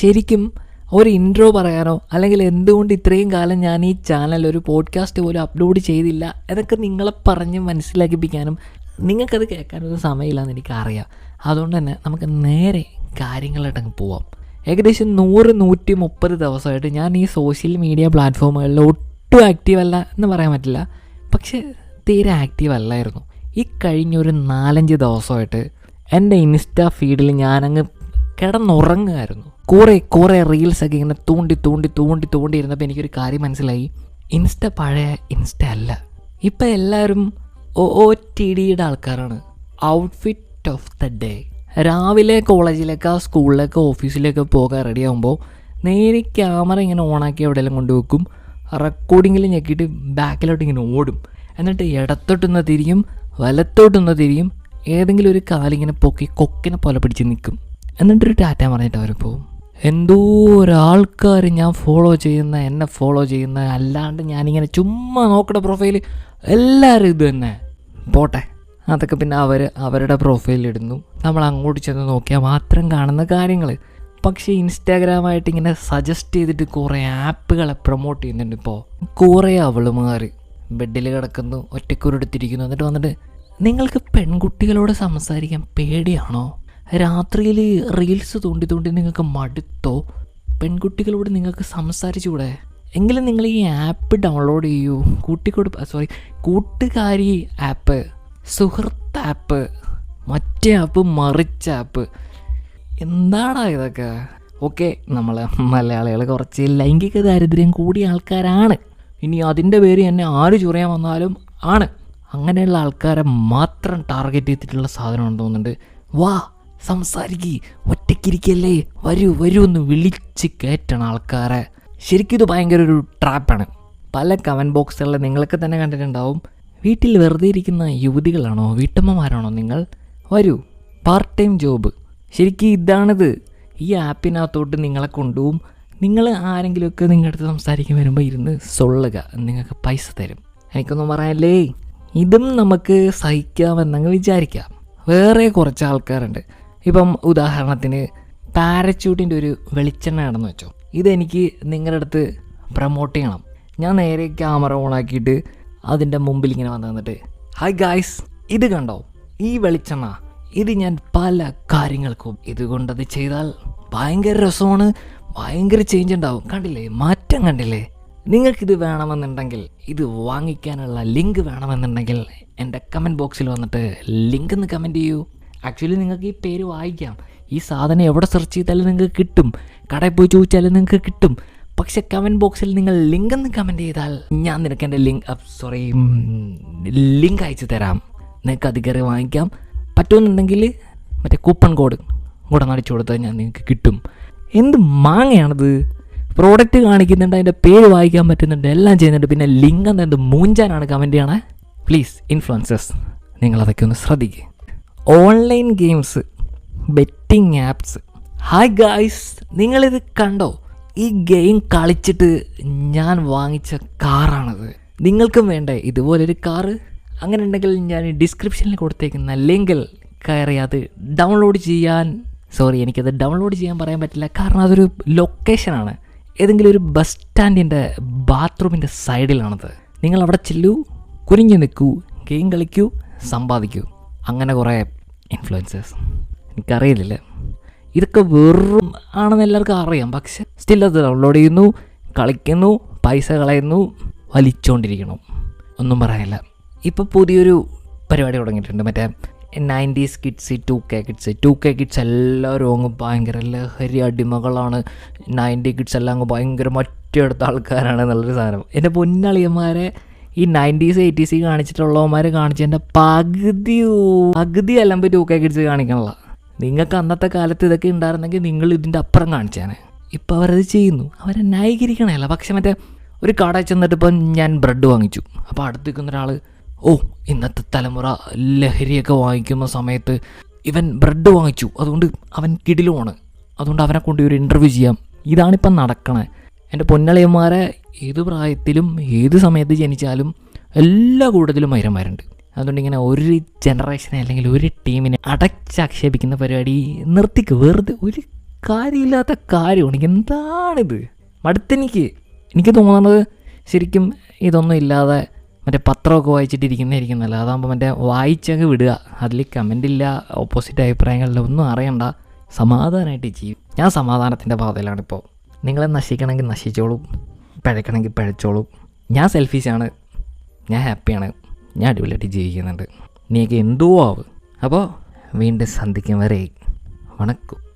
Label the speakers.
Speaker 1: ശരിക്കും ഒരു ഇൻട്രോ പറയാനോ? അല്ലെങ്കിൽ എന്തുകൊണ്ട് ഇത്രയും കാലം ഞാൻ ഈ ചാനൽ ഒരു പോഡ്കാസ്റ്റ് പോലും അപ്ലോഡ് ചെയ്തില്ല? എന്നൊക്കെ നിങ്ങളെ പറഞ്ഞ് മനസ്സിലാക്കിപ്പിക്കാനും നിങ്ങൾക്കത് കേൾക്കാനൊരു സമയമില്ലെന്ന് എനിക്കറിയാം. അതുകൊണ്ട് തന്നെ നമുക്ക് നേരെ കാര്യങ്ങളായിട്ടങ്ങ് പോവാം. ഏകദേശം നൂറ് നൂറ്റി മുപ്പത് ദിവസമായിട്ട് ഞാൻ ഈ സോഷ്യൽ മീഡിയ പ്ലാറ്റ്ഫോമുകളിൽ ഒട്ടും ആക്റ്റീവ് അല്ല എന്ന് പറയാൻ പറ്റില്ല. പക്ഷേ തീരെ ആക്റ്റീവ് അല്ലായിരുന്നു. ഈ കഴിഞ്ഞ ഒരു നാലഞ്ച് ദിവസമായിട്ട് എന്റെ ഇൻസ്റ്റാ ഫീഡിൽ ഞാനങ്ങ് കിടന്നുറങ്ങുമായിരുന്നു കുറേ കുറേ റീൽസൊക്കെ ഇങ്ങനെ തൂണ്ടി തൂണ്ടി തൂണ്ടി തൂണ്ടി ഇരുന്നപ്പോൾ എനിക്കൊരു കാര്യം മനസ്സിലായി. ഇൻസ്റ്റ പഴയ ഇൻസ്റ്റ അല്ല. ഇപ്പം എല്ലാവരും ഒ ഒ ടി ഡിയുടെ ആൾക്കാരാണ്. ഔട്ട്ഫിറ്റ് ഓഫ് ദ ഡേ രാവിലെ കോളേജിലേക്കോ സ്കൂളിലേക്കോ ഓഫീസിലേക്കോ പോകാൻ റെഡി ആകുമ്പോൾ നേരെ ക്യാമറ ഇങ്ങനെ ഓണാക്കി എവിടെയെല്ലാം കൊണ്ടുവെക്കും റെക്കോർഡിങ്ങിൽ ഞെക്കിയിട്ട് ബാക്കിലോട്ട് ഇങ്ങനെ ഓടും. എന്നിട്ട് ഇടത്തോട്ടൊന്ന് തിരിയും വലത്തോട്ടൊന്ന് തിരിയും ഏതെങ്കിലും ഒരു കാലിങ്ങനെ പൊക്കി കൊക്കിനെ പോലെ പിടിച്ച് നിൽക്കും എന്നിട്ടൊരു ടാറ്റ പറഞ്ഞിട്ട് അവർ പോവും. എന്തോ ഒരാൾക്കാർ ഞാൻ ഫോളോ ചെയ്യുന്ന എന്നെ ഫോളോ ചെയ്യുന്ന അല്ലാണ്ട് ഞാനിങ്ങനെ ചുമ്മാ നോക്കണ പ്രൊഫൈൽ എല്ലാവരും ഇത് തന്നെ. പോട്ടെ. അതൊക്കെ പിന്നെ അവർ അവരുടെ പ്രൊഫൈലിടുന്നു നമ്മൾ അങ്ങോട്ട് ചെന്ന് നോക്കിയാൽ മാത്രം കാണുന്ന കാര്യങ്ങൾ പക്ഷേ ഇൻസ്റ്റാഗ്രാമായിട്ട് ഇങ്ങനെ സജസ്റ്റ് ചെയ്തിട്ട് കുറേ ആപ്പുകളെ പ്രൊമോട്ട് ചെയ്യുന്നുണ്ട് ഇപ്പോൾ കുറേ അവളുമാർ ബെഡിൽ കിടക്കുന്നു ഒറ്റക്കുരുടുത്തിരിക്കുന്നു എന്നിട്ട് വന്നിട്ട് നിങ്ങൾക്ക് പെൺകുട്ടികളോട് സംസാരിക്കാൻ പേടിയാണോ? രാത്രിയിൽ റീൽസ് തോണ്ടി തോണ്ടി നിങ്ങൾക്ക് മടുത്തോ? പെൺകുട്ടികളോട് നിങ്ങൾക്ക് സംസാരിച്ചുകൂടെ? എങ്കിലും നിങ്ങൾ ഈ ആപ്പ് ഡൗൺലോഡ് ചെയ്യൂ. കൂട്ടിക്കൊടു സോറി കൂട്ടുകാരി ആപ്പ് സുഹൃത്ത് ആപ്പ് മറ്റേ ആപ്പ് മറിച്ച ആപ്പ്. എന്താടാ ഇതൊക്കെ? ഓക്കെ നമ്മൾ മലയാളികൾ കുറച്ച് ലൈംഗിക ദാരിദ്ര്യം കൂടിയ ആൾക്കാരാണ്. ഇനി അതിന്റെ പേര് എന്നെ ആര് ചൊറിയാൻ വന്നാലും ആണ്. അങ്ങനെയുള്ള ആൾക്കാരെ മാത്രം ടാർഗറ്റ് ചെയ്തിട്ടുള്ള സാധനമാണെന്ന് തോന്നുന്നുണ്ട്. വാ സംസാരിക്കി. ഒറ്റയ്ക്കിരിക്കല്ലേ? വരൂ വരൂ എന്ന് വിളിച്ച് കയറ്റണം ആൾക്കാരെ. ശരിക്കും ഇത് ഭയങ്കര ഒരു ട്രാപ്പാണ്. പല കമന്റ് ബോക്സുകളിൽ നിങ്ങളൊക്കെ തന്നെ കണ്ടിട്ടുണ്ടാവും. വീട്ടിൽ വെറുതെ ഇരിക്കുന്ന യുവതികളാണോ വീട്ടമ്മമാരാണോ നിങ്ങൾ? വരൂ പാർട്ട് ടൈം ജോബ് ശരിക്കും ഇതാണിത്. ഈ ആപ്പിനകത്തോട്ട് നിങ്ങളെ കൊണ്ടുപോകും. നിങ്ങൾ ആരെങ്കിലുമൊക്കെ നിങ്ങളുടെ അടുത്ത് സംസാരിക്കാൻ വരുമ്പോൾ ഇരുന്ന് സൊള്ളുക. നിങ്ങൾക്ക് പൈസ തരും. എനിക്കൊന്നും പറയാനല്ലേ? ഇതും നമുക്ക് സഹിക്കാമെന്നങ്ങ് വിചാരിക്കാം. വേറെ കുറച്ച് ആൾക്കാരുണ്ട്. ഇപ്പം ഉദാഹരണത്തിന് പാരച്യൂട്ടിന്റെ ഒരു വെളിച്ചെണ്ണ ആണെന്ന് വെച്ചോ. ഇതെനിക്ക് നിങ്ങളുടെ അടുത്ത് പ്രൊമോട്ട് ചെയ്യണം. ഞാൻ നേരെ ക്യാമറ ഓണാക്കിയിട്ട് അതിന്റെ മുമ്പിൽ ഇങ്ങനെ വന്ന് നിന്നിട്ട് ഹായ് ഗായ്സ് ഇത് കണ്ടോ? ഈ വെളിച്ചെണ്ണ. ഇത് ഞാൻ പല കാര്യങ്ങൾക്കും ഇതുകൊണ്ടത് ചെയ്താൽ ഭയങ്കര രസമാണ് ഭയങ്കര ചേഞ്ച് ഉണ്ടാവും. കണ്ടില്ലേ? മാറ്റം കണ്ടില്ലേ? നിങ്ങൾക്കിത് വേണമെന്നുണ്ടെങ്കിൽ ഇത് വാങ്ങിക്കാനുള്ള ലിങ്ക് വേണമെന്നുണ്ടെങ്കിൽ എന്റെ കമന്റ് ബോക്സിൽ വന്നിട്ട് ലിങ്ക് ഒന്ന് കമന്റ് ചെയ്യൂ. ആക്ച്വലി നിങ്ങൾക്ക് ഈ പേര് വായിക്കാം. ഈ സാധനം എവിടെ സെർച്ച് ചെയ്താലും നിങ്ങൾക്ക് കിട്ടും. കടയിൽ പോയി ചോദിച്ചാലും നിങ്ങൾക്ക് കിട്ടും. പക്ഷെ കമന്റ് ബോക്സിൽ നിങ്ങൾ ലിങ്ക് എന്ന് കമന്റ് ചെയ്താൽ ഞാൻ നിനക്ക് എന്റെ ലിങ്ക് സോറി ലിങ്ക് അയച്ചു തരാം. നിങ്ങൾക്ക് അത് കയറി വാങ്ങിക്കാം. പറ്റുമെന്നുണ്ടെങ്കിൽ മറ്റേ കൂപ്പൺ കോഡ് കൂടെ നടിച്ചു കൊടുത്താൽ ഞാൻ നിങ്ങൾക്ക് കിട്ടും. എന്ത് മാങ്ങയാണത്? പ്രോഡക്റ്റ് കാണിക്കുന്നുണ്ട് അതിന്റെ പേര് വായിക്കാൻ പറ്റുന്നുണ്ട് എല്ലാം ചെയ്യുന്നുണ്ട്. പിന്നെ ലിങ്ക് എന്ത്? മൂഞ്ചാനാണ് കമന്റ് ചെയ്യണേ? പ്ലീസ് ഇൻഫ്ലുവൻസസ് നിങ്ങളതൊക്കെ ഒന്ന് ശ്രദ്ധിക്കുക online games betting apps hi guys നിങ്ങളിത് കണ്ടോ? ഈ ഗെയിം കളിച്ചിട്ട് ഞാൻ വാങ്ങിച്ച കാറാണത്. നിങ്ങൾക്കും വേണ്ട ഇതുപോലൊരു കാറ്? അങ്ങനെ ഉണ്ടെങ്കിൽ ഞാൻ ഡിസ്ക്രിപ്ഷനിൽ കൊടുത്തേക്കുന്ന ലിങ്കിൽ കയറി അത് ഡൗൺലോഡ് ചെയ്യാൻ സോറി എനിക്കത് ഡൗൺലോഡ് ചെയ്യാൻ പറയാൻ പറ്റില്ല. കാരണം അതൊരു ലൊക്കേഷനാണ്. ഏതെങ്കിലും ഒരു ബസ് സ്റ്റാൻഡിന്റെ ബാത്റൂമിന്റെ സൈഡിലാണത്. നിങ്ങൾ അവിടെ ചെല്ലൂ കുനിഞ്ഞു നിൽക്കൂ ഗെയിം കളിക്കൂ സമ്പാദിക്കൂ. അങ്ങനെ കുറേ ഇൻഫ്ലുവൻസേഴ്സ് എനിക്കറിയില്ല. ഇതൊക്കെ വെറും ആണെന്ന് എല്ലാവർക്കും അറിയാം. പക്ഷെ സ്റ്റിൽ അത് ഡൗൺലോഡ് ചെയ്യുന്നു കളിക്കുന്നു പൈസ കളയുന്നു വലിച്ചുകൊണ്ടിരിക്കണം ഒന്നും പറയാനില്ല. ഇപ്പോൾ പുതിയൊരു പരിപാടി തുടങ്ങിയിട്ടുണ്ട്. മറ്റേ nineties kids two K kids two K kids എല്ലാവരും അങ്ങ് ഭയങ്കര ലഹരി അടിമകളാണ്. നയന്റി കിഡ്സ് എല്ലാം അങ്ങ് ഭയങ്കര മറ്റെടുത്ത ആൾക്കാരാണ് എന്നുള്ളൊരു സാധനം. എന്റെ പൊന്നളിയന്മാരെ ഈ നയന്റീസ് എയ്റ്റീസ് കാണിച്ചിട്ടുള്ളവന്മാർ കാണിച്ചതിന്റെ പകുതി പകുതി അല്ലമ്പോൾ ടു കെ കിഡ്സ് കാണിക്കണല്ല നിങ്ങൾക്ക് അന്നത്തെ കാലത്ത് ഇതൊക്കെ ഉണ്ടായിരുന്നെങ്കിൽ നിങ്ങൾ ഇതിന്റെ അപ്പുറം കാണിച്ചാണ് ഇപ്പോൾ അവരത് ചെയ്യുന്നു. അവരെ ന്യായീകരിക്കണമല്ല പക്ഷെ മറ്റേ ഒരു കട ചെന്നിട്ട് ഇപ്പം ഞാൻ ബ്രെഡ് വാങ്ങിച്ചു. അപ്പോൾ അടുത്ത് നിൽക്കുന്ന ഒരാൾ ഓ ഇന്നത്തെ തലമുറ ലഹരിയൊക്കെ വാങ്ങിക്കുന്ന സമയത്ത് ഇവൻ ബ്രെഡ് വാങ്ങിച്ചു. അതുകൊണ്ട് അവൻ കിടിലുമാണ്. അതുകൊണ്ട് അവനെ കൊണ്ട് ഒരു ഇന്റർവ്യൂ ചെയ്യാം. ഇതാണിപ്പം നടക്കണേ. എന്റെ പൊന്നളിയന്മാരെ ഏത് പ്രായത്തിലും ഏത് സമയത്ത് ജനിച്ചാലും എല്ലാ കൂട്ടത്തിലും മൈരന്മാരുണ്ട്. അതുകൊണ്ട് ഇങ്ങനെ ഒരു ജനറേഷനെ അല്ലെങ്കിൽ ഒരു ടീമിനെ അടച്ചാക്ഷേപിക്കുന്ന പരിപാടി നിർത്തിക്ക്. വെറുതെ ഒരു കാര്യമില്ലാത്ത കാര്യമാണ്. എന്താണിത്? മടുത്തെനിക്ക്. എനിക്ക് തോന്നുന്നത് ശരിക്കും ഇതൊന്നും ഇല്ലാതെ മറ്റേ പത്രമൊക്കെ വായിച്ചിട്ടിരിക്കുന്നതായിരിക്കും അതാകുമ്പോൾ മറ്റേ വായിച്ചങ്ങ് വിടുക. അതിൽ കമന്റ് ഇല്ല ഓപ്പോസിറ്റ് അഭിപ്രായങ്ങളില്ല ഒന്നും അറിയണ്ട. സമാധാനമായിട്ട് ചെയ്യും ഞാൻ സമാധാനത്തിന്റെ പാതയിലാണിപ്പോൾ നിങ്ങളെ നശിക്കണമെങ്കിൽ നശിച്ചോളൂ. പഴക്കണമെങ്കിൽ പഴച്ചോളൂ. ഞാൻ സെൽഫിഷാണ് ഞാൻ ഹാപ്പിയാണ്. ഞാൻ അടിപൊളിയായിട്ട് ജീവിക്കുന്നുണ്ട്. നീക്ക് എന്തോ ആവ്? അപ്പോൾ വീണ്ടും സന്ധിക്കും വരെ. വണക്കും.